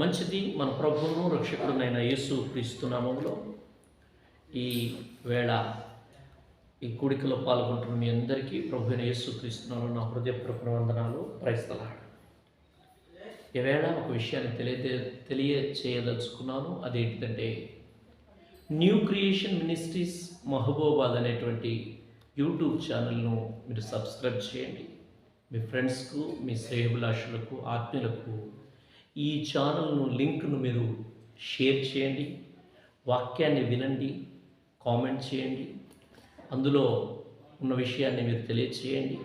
మంచిది. మన ప్రభువును రక్షకుడునైన యేసు క్రీస్తు నామములో ఈ వేళ ఈ కూడికలో పాల్గొంటున్న మీ అందరికీ ప్రభు అయిన యేసు క్రీస్తునాలో నా హృదయపూర్వక వందనాలు. ప్రైస్తలాడు ఈవేళ ఒక విషయాన్ని తెలియ తెలియచేయదలుచుకున్నాను. అదేంటంటే న్యూ క్రియేషన్ మినిస్ట్రీస్ మహబూబాద్ అనేటువంటి యూట్యూబ్ ఛానల్ను మీరు సబ్స్క్రైబ్ చేయండి. మీ ఫ్రెండ్స్కు మీ శ్రేయభిలాషులకు ఆత్మీయులకు ఈ ఛానల్ను లింక్ను మీరు షేర్ చేయండి వాక్యాన్ని వినండి కామెంట్ చేయండి అందులో ఉన్న విషయాన్ని మీరు తెలియచేయండి.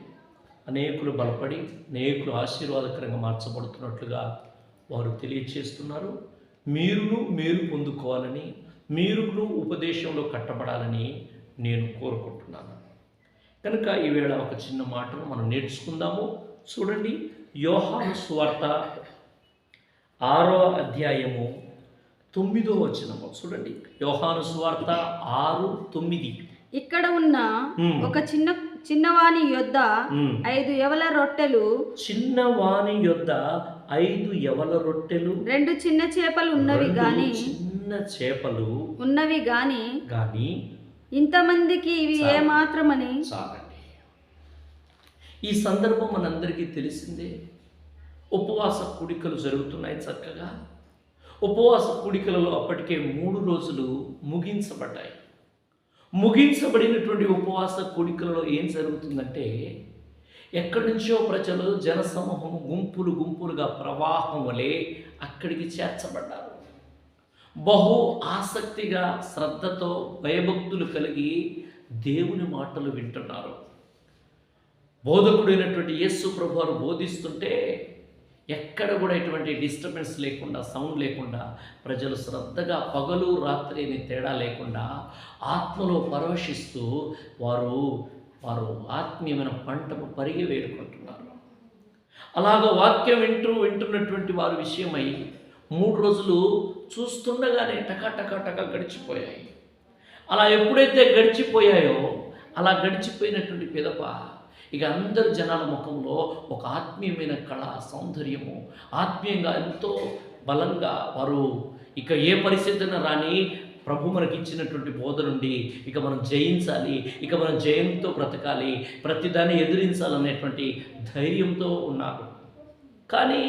అనేకులు బలపడి అనేకులు ఆశీర్వాదకరంగా మార్చబడుతున్నట్లుగా వారు తెలియచేస్తున్నారు. మీరును మీరు పొందుకోవాలని మీరును ఉపదేశంలో కట్టబడాలని నేను కోరుకుంటున్నాను. కనుక ఈవేళ ఒక చిన్న మాటను మనం నేర్చుకుందాము. చూడండి యోహాను స్వార్త ఆరో అధ్యాయము తొమ్మిదో వచనము. చూడండి. యోహాను స్వార్త ఆరు తొమ్మిది. ఇక్కడ ఉన్న. ఒక చిన్న చిన్నవాని యొద్ద. ఐదు యవల రొట్టెలు? చిన్న వాణి యొద్ద ఐదు యవల రొట్టెలు? రెండు చిన్న చేపలు ఉన్నవి గాని చిన్న చేపలు ఉన్నవి గాని కానీ ఇంతమందికి ఇవి చాలు. ఏమాత్రమని? చాలండి ఈ సందర్భం మనందరికీ తెలిసిందే. ఉపవాస కూడికలు జరుగుతున్నాయి చక్కగా. ఉపవాస కూడికలలో అప్పటికే మూడు రోజులు ముగించబడ్డాయి. ముగించబడినటువంటి ఉపవాస కూడికలలో ఏం జరుగుతుందంటే ఎక్కడి నుంచో ప్రజలు జనసమూహం గుంపులు గుంపులుగా ప్రవాహం వలె అక్కడికి చేర్చబడ్డారు. బహు ఆసక్తిగా శ్రద్ధతో భయభక్తులు కలిగి దేవుని మాటలు వింటున్నారు. బోధకుడైనటువంటి యేసు ప్రభువారు బోధిస్తుంటే ఎక్కడ కూడా ఎటువంటి డిస్టర్బెన్స్ లేకుండా సౌండ్ లేకుండా ప్రజలు శ్రద్ధగా పగలు రాత్రి అని తేడా లేకుండా ఆత్మలో పరవశిస్తూ వారు వారు ఆత్మీయమైన పంటను పరిగి వేడుకుంటున్నారు. అలాగ వాక్యం వింటూ వింటున్నటువంటి వారి విషయమై మూడు రోజులు చూస్తుండగానే టకా టకా టకా గడిచిపోయాయి. అలా ఎప్పుడైతే గడిచిపోయాయో అలా గడిచిపోయినటువంటి పిదప ఇక అందరు జనాల ముఖంలో ఒక ఆత్మీయమైన కళ సౌందర్యము ఆత్మీయంగా ఎంతో బలంగా వారు ఇక ఏ పరిస్థితిన రాని ప్రభు మనకి ఇచ్చినటువంటి బోధ నుండి ఇక మనం జయించాలి ఇక మనం జయంతో బ్రతకాలి ప్రతిదాన్ని ఎదిరించాలనేటువంటి ధైర్యంతో ఉన్నారు. కానీ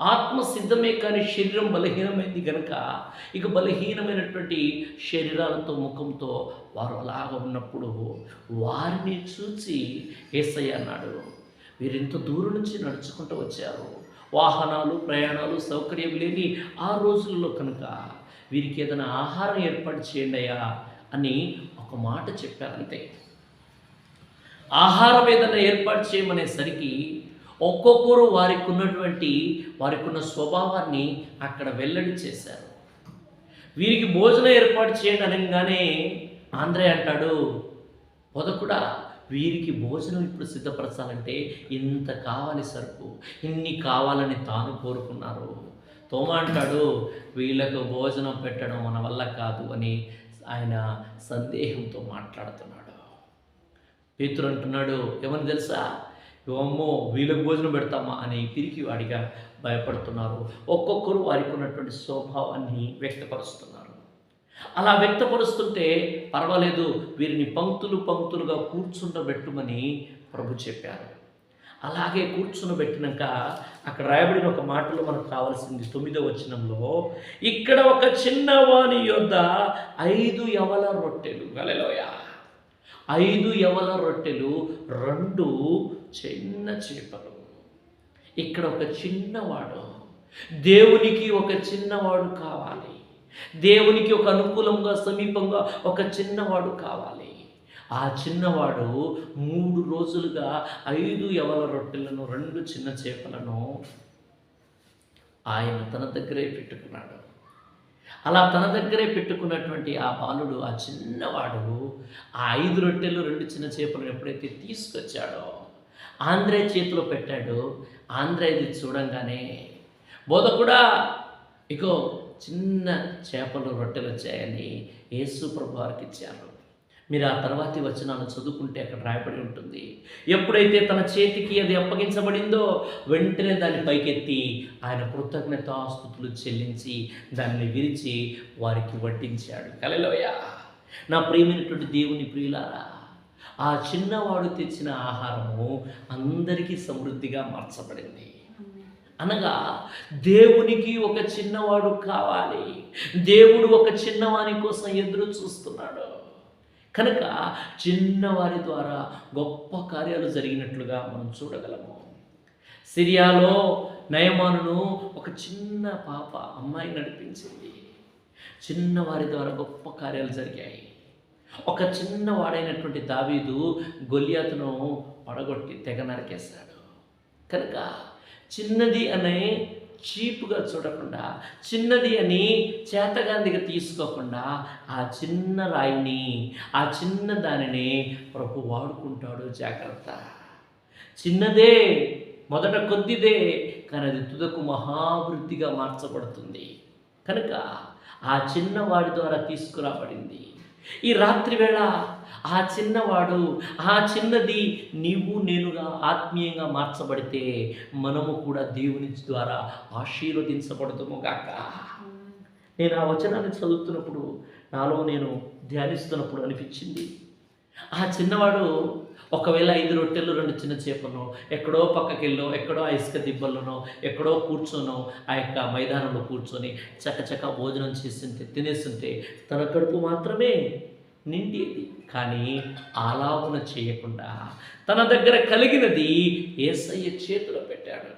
ఆత్మ సిద్ధమే కానీ శరీరం బలహీనమైంది కనుక ఇక బలహీనమైనటువంటి శరీరాలతో ముఖంతో వారు అలాగ ఉన్నప్పుడు వారిని చూచి ఏసయ్య అన్నాడు వీరింత దూరం నుంచి నడుచుకుంటూ వచ్చారు? వాహనాలు ప్రయాణాలు సౌకర్యం లేని ఆ రోజుల్లో కనుక వీరికి ఏదైనా ఆహారం ఏర్పాటు చేయండి అయ్యా అని ఒక మాట చెప్పారంతే. ఆహారం ఏదైనా ఏర్పాటు చేయమనేసరికి ఒక్కొక్కరు వారికి ఉన్నటువంటి వారికి ఉన్న స్వభావాన్ని అక్కడ వెల్లడి చేశారు. వీరికి భోజనం ఏర్పాటు చేయండి అనగానే ఆంధ్రే అంటాడు పొదకుడా వీరికి భోజనం ఇప్పుడు సిద్ధపరచాలంటే ఇంత కావాలి సరుకు. ఇన్ని కావాలని తాను కోరుకున్నారు. తోమ అంటాడు వీళ్ళకు భోజనం పెట్టడం మన వల్ల కాదు అని ఆయన సందేహంతో మాట్లాడుతున్నాడు. పేతురు అంటున్నాడు ఏమని తెలుసా? అమ్మో వీళ్ళకి భోజనం పెడతామా అని పిరికి వాడిగా భయపడుతున్నారు. ఒక్కొక్కరు వారికి ఉన్నటువంటి స్వభావాన్ని వ్యక్తపరుస్తున్నారు. అలా వ్యక్తపరుస్తుంటే పర్వాలేదు వీరిని పంక్తులు పంక్తులుగా కూర్చుండబెట్టుమని ప్రభు చెప్పారు. అలాగే కూర్చునబెట్టినాక అక్కడ రాయబడిన ఒక మాటలో మనకు కావాల్సింది తొమ్మిదో వచనంలో ఇక్కడ ఒక చిన్నవాని యొద్ద ఐదు యవల రొట్టెలు. గలలోయ ఐదు యవల రొట్టెలు రెండు చిన్న చేపలు. ఇక్కడ ఒక చిన్నవాడు దేవునికి ఒక చిన్నవాడు కావాలి. దేవునికి ఒక అనుకూలంగా సమీపంగా ఒక చిన్నవాడు కావాలి. ఆ చిన్నవాడు మూడు రోజులుగా ఐదు ఎవల రొట్టెలను రెండు చిన్న చేపలను ఆయన తన దగ్గరే పెట్టుకున్నాడు. అలా తన దగ్గరే పెట్టుకున్నటువంటి ఆ బాలుడు ఆ చిన్నవాడు ఆ ఐదు రొట్టెలు రెండు చిన్న చేపలను ఎప్పుడైతే తీసుకొచ్చాడో ఆంధ్రే చేతిలో పెట్టాడు. ఆంధ్ర ఇది చూడంగానే బోధ కూడా ఇగో చిన్న చేపలు రొట్టెలు వచ్చాయని యేసు ప్రభు వారికి ఇచ్చారు. మీరు ఆ తర్వాతి వచనాలను చదువుకుంటే అక్కడ రాయబడి ఉంటుంది. ఎప్పుడైతే తన చేతికి అది అప్పగించబడిందో వెంటనే దాన్ని పైకెత్తి ఆయన కృతజ్ఞతాస్థుతులు చెల్లించి దాన్ని విరిచి వారికి వడ్డించాడు. కలలోయ నా ప్రియమైనటువంటి దేవుని ప్రియులారా ఆ చిన్నవాడు తెచ్చిన ఆహారము అందరికీ సమృద్ధిగా మార్చబడింది. అనగా దేవునికి ఒక చిన్నవాడు కావాలి. దేవుడు ఒక చిన్నవాని కోసం ఎదురు చూస్తున్నాడు. కనుక చిన్నవారి ద్వారా గొప్ప కార్యాలు జరిగినట్లుగా మనం చూడగలము. సిరియాలో నయమానును ఒక చిన్న పాప అమ్మాయి నడిపించింది. చిన్నవారి ద్వారా గొప్ప కార్యాలు జరిగాయి. ఒక చిన్నవాడైనటువంటి దావీదు గొలియాతును పడగొట్టి తెగ నరికేశాడు. కనుక చిన్నది అనే చీపుగా చూడకుండా చిన్నది అని చేతగాంధిగా తీసుకోకుండా ఆ చిన్న రాయిని ఆ చిన్న దానిని ప్రభు వాడుకుంటాడు జాగ్రత్త. చిన్నదే మొదట కొద్దిదే కానీ అది తుదకు మహావృద్ధిగా మార్చబడుతుంది. కనుక ఆ చిన్నవాడి ద్వారా తీసుకురాబడింది. ఈ రాత్రి వేళ ఆ చిన్నవాడు ఆ చిన్నది నీవు నేనుగా ఆత్మీయంగా మార్చబడితే మనము కూడా దేవుని ద్వారా ఆశీర్వదించబడతాము గాక. నేను ఆ వచనాన్ని చదువుతున్నప్పుడు నాలో నేను ధ్యానిస్తున్నప్పుడు అనిపించింది. ఆ చిన్నవాడు ఒకవేళ ఐదు రొట్టెలు రెండు చిన్న చేపలను ఎక్కడో పక్కకెళ్ళో ఎక్కడో ఇసుక దిబ్బల్లోనో ఎక్కడో కూర్చోనో ఆ యొక్క మైదానంలో కూర్చొని చకచక భోజనం చేస్తుంటే తినేస్తుంటే తన కడుపు మాత్రమే నిండేది. కానీ ఆలాపన చేయకుండా తన దగ్గర కలిగినది ఏసయ్య చేతిలో పెట్టాడు.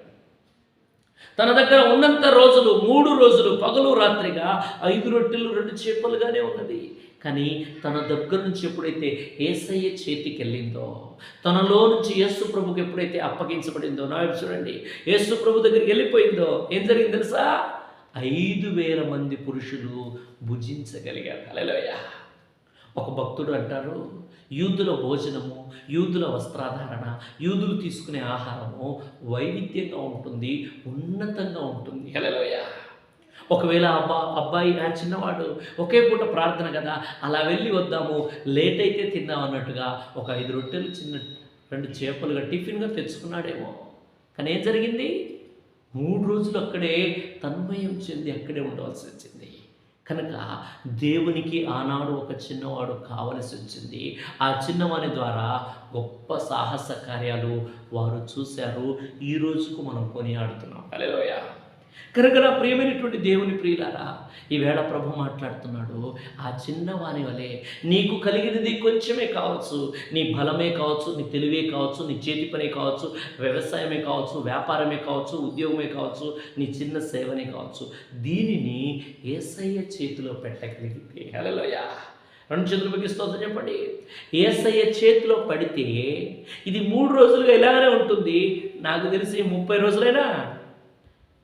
తన దగ్గర ఉన్నంత రోజులు మూడు రోజులు పగలు రాత్రిగా ఐదు రొట్టెలు రెండు చేపలుగానే ఉన్నది. కానీ తన దగ్గర నుంచి ఎప్పుడైతే ఏసయ్య చేతికి వెళ్ళిందో తనలో నుంచి యేసు ప్రభుకి ఎప్పుడైతే అప్పగించబడిందో నా చూడండి. యేసు ప్రభు దగ్గరికి వెళ్ళిపోయిందో ఏం జరిగింది తెలుసా? ఐదు వేల మంది పురుషులు భుజించగలిగారు. అలలోయ ఒక భక్తుడు అంటారు యూదుల భోజనము యూదుల వస్త్రాధారణ యూదులు తీసుకునే ఆహారము వైవిధ్యంగా ఉంటుంది ఉన్నతంగా ఉంటుంది. హలోయ ఒకవేళ అబ్బా అబ్బాయి ఆ చిన్నవాడు ఒకే పూట ప్రార్థన కదా అలా వెళ్ళి వద్దాము లేట్ అయితే తిందాం అన్నట్టుగా ఒక ఐదు రొట్టెలు చిన్న రెండు చేపలుగా టిఫిన్గా తెచ్చుకున్నాడేమో. కానీ ఏం జరిగింది? మూడు రోజులు అక్కడే తన్మయం చెంది అక్కడే ఉండవలసి వచ్చింది. కనుక దేవునికి ఆనాడు ఒక చిన్నవాడు కావలసి వచ్చింది. ఆ చిన్నవాని ద్వారా గొప్ప సాహస కార్యాలు వారు చూశారు. ఈ రోజుకు మనం కొనియాడుతున్నాం. హల్లెలూయ. కనుక నా ప్రియమైనటువంటి దేవుని ప్రియులారా ఈవేళ ప్రభు మాట్లాడుతున్నాడు ఆ చిన్నవాని వలె నీకు కలిగినది కొంచెమే కావచ్చు నీ బలమే కావచ్చు నీ తెలివే కావచ్చు నీ చేతి పనే కావచ్చు వ్యవసాయమే కావచ్చు వ్యాపారమే కావచ్చు ఉద్యోగమే కావచ్చు నీ చిన్న సేవనే కావచ్చు. దీనిని ఏసయ్య చేతిలో పెట్టగలిగితే హలోయ రెండు చేతులు బిగిస్తోంది చెప్పండి. ఏసయ్య చేతిలో పడితే ఇది మూడు రోజులుగా ఇలాగనే ఉంటుంది. నాకు తెలిసి ముప్పై రోజులైనా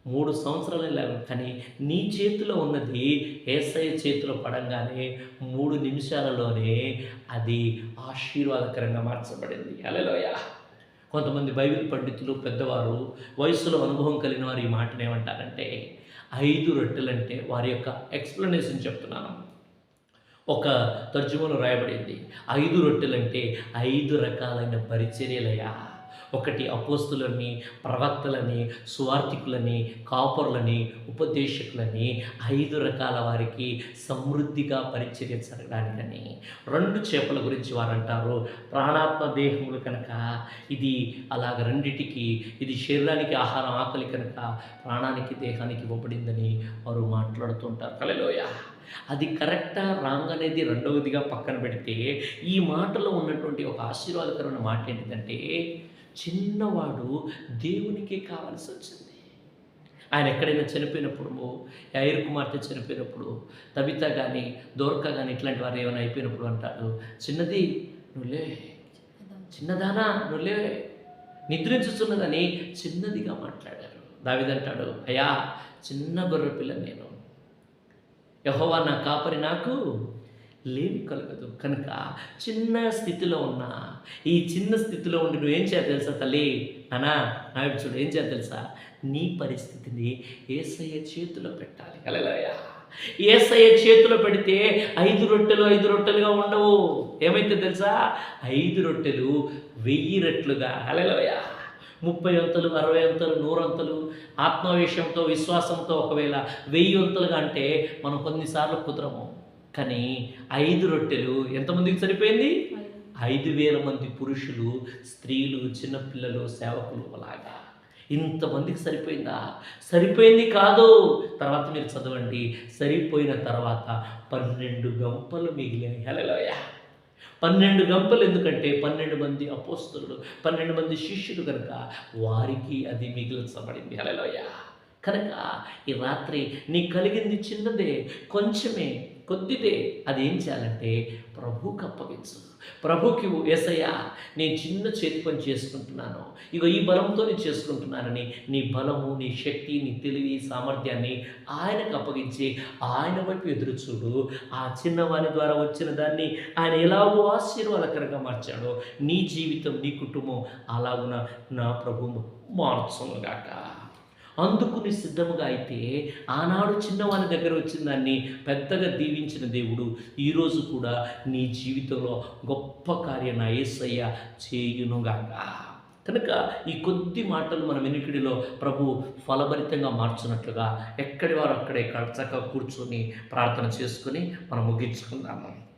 మూడు సంవత్సరాలు లేవు కానీ నీ చేతిలో ఉన్నది ఏసఐ చేతిలో పడంగానే మూడు నిమిషాలలోనే అది ఆశీర్వాదకరంగా మార్చబడింది. అలలోయ కొంతమంది బైబిల్ పండితులు పెద్దవారు వయసులో అనుభవం కలిగిన వారు ఈ మాటను ఏమంటారంటే ఐదు రొట్టెలంటే వారి యొక్క ఎక్స్ప్లెనేషన్ చెప్తున్నాను. ఒక తర్జుమలో రాయబడింది ఐదు రొట్టెలంటే ఐదు రకాలైన పరిచర్యలయా ఒకటి అపోస్తులని ప్రవక్తలని సువార్థికులని కాపరులని ఉపదేశకులని ఐదు రకాల వారికి సమృద్ధిగా పరిచర్య జరగడానికని రెండు చేపల గురించి వారు అంటారు ప్రాణాత్మ దేహములు కనుక ఇది అలాగ రెండిటికి ఇది శరీరానికి ఆహారం ఆకలి కనుక ప్రాణానికి దేహానికి ఇవ్వబడిందని వారు మాట్లాడుతుంటారు. కలలోయ అది కరెక్టా? రాంగ్ అనేది రెండవదిగా పక్కన పెడితే ఈ మాటలో ఉన్నటువంటి ఒక ఆశీర్వాదకరమైన మాట ఏంటిదంటే చిన్నవాడు దేవునికి కావాల్సి వచ్చింది. ఆయన ఎక్కడైనా చనిపోయినప్పుడు యాయిర్ కుమార్తె చనిపోయినప్పుడు తబిత కానీ దోర్క కానీ ఇట్లాంటి వారు ఏమైనా అయిపోయినప్పుడు అంటాడు చిన్నది నువ్వులే చిన్నదానా నువ్వులే నిద్రించుతున్నదని చిన్నదిగా మాట్లాడారు. దావిదంటాడు అయ్యా చిన్న గొర్రె పిల్ల నేను. యహోవా నా కాపరి నాకు లేమి కలగదు. కనుక చిన్న స్థితిలో ఉన్నా ఈ చిన్న స్థితిలో ఉండి నువ్వు ఏం చేయాలి తెలుసా తల్లి? అనా నా చూడు ఏం చేయాలి తెలుసా? నీ పరిస్థితిని ఏసయ్య చేతిలో పెట్టాలి. హల్లెలూయా. ఏసయ్య చేతిలో పెడితే ఐదు రొట్టెలు ఐదు రొట్టెలుగా ఉండవు. ఏమైతే తెలుసా? ఐదు రొట్టెలు వెయ్యి రెట్లుగా. హల్లెలూయా. ముప్పై వంతలు అరవై వంతలు నూరంతులు ఆత్మవిషయంతో విశ్వాసంతో ఒకవేళ వెయ్యి వంతలుగా అంటే మనం కొన్నిసార్లు కుదరము. కానీ ఐదు రొట్టెలు ఎంతమందికి సరిపోయింది? ఐదు. వేల మంది పురుషులు స్త్రీలు చిన్నపిల్లలు సేవకులు అలాగా ఇంతమందికి సరిపోయిందా? సరిపోయింది కాదు. తర్వాత మీరు చదవండి. సరిపోయిన తర్వాత పన్నెండు గంపలు మిగిలాయి. హలోయ పన్నెండు గంపలు ఎందుకంటే పన్నెండు మంది అపోస్తులు పన్నెండు మంది శిష్యులు కనుక వారికి అది మిగిల్చబడింది. హలోయ కనుక ఈ రాత్రి నీ కలిగింది చిన్నదే. కొంచెమే కొద్దితే అది ఏం చేయాలంటే ప్రభుకి అప్పగించు ప్రభుకి ఏసయ్యా నేను చిన్న చేతి పని చేసుకుంటున్నాను. ఇగో ఈ బలంతో నేను చేసుకుంటున్నానని నీ బలము నీ శక్తి నీ తెలివి సామర్థ్యాన్ని ఆయనకు అప్పగించి ఆయన వైపు ఎదురు చూడు. ఆ చిన్నవాని ద్వారా వచ్చిన దాన్ని ఆయన ఎలాగో ఆశీర్వాదకరంగా మార్చాడో. నీ జీవితం నీ కుటుంబం అలాగున నా ప్రభు మార్చునుగాక అందుకు నీ సిద్ధముగా అయితే ఆనాడు చిన్నవాని దగ్గర వచ్చిన దాన్ని పెద్దగా దీవించిన దేవుడు ఈరోజు కూడా నీ జీవితంలో గొప్ప కార్యం నా యేసయ్య చేయునుగాక. కనుక ఈ కొద్ది మాటలు మన వెనుకడిలో ప్రభు ఫలభరితంగా మార్చున్నట్లుగా ఎక్కడి వారు అక్కడే చక్కగా కూర్చొని ప్రార్థన చేసుకొని మనం ముగించుకుందాము.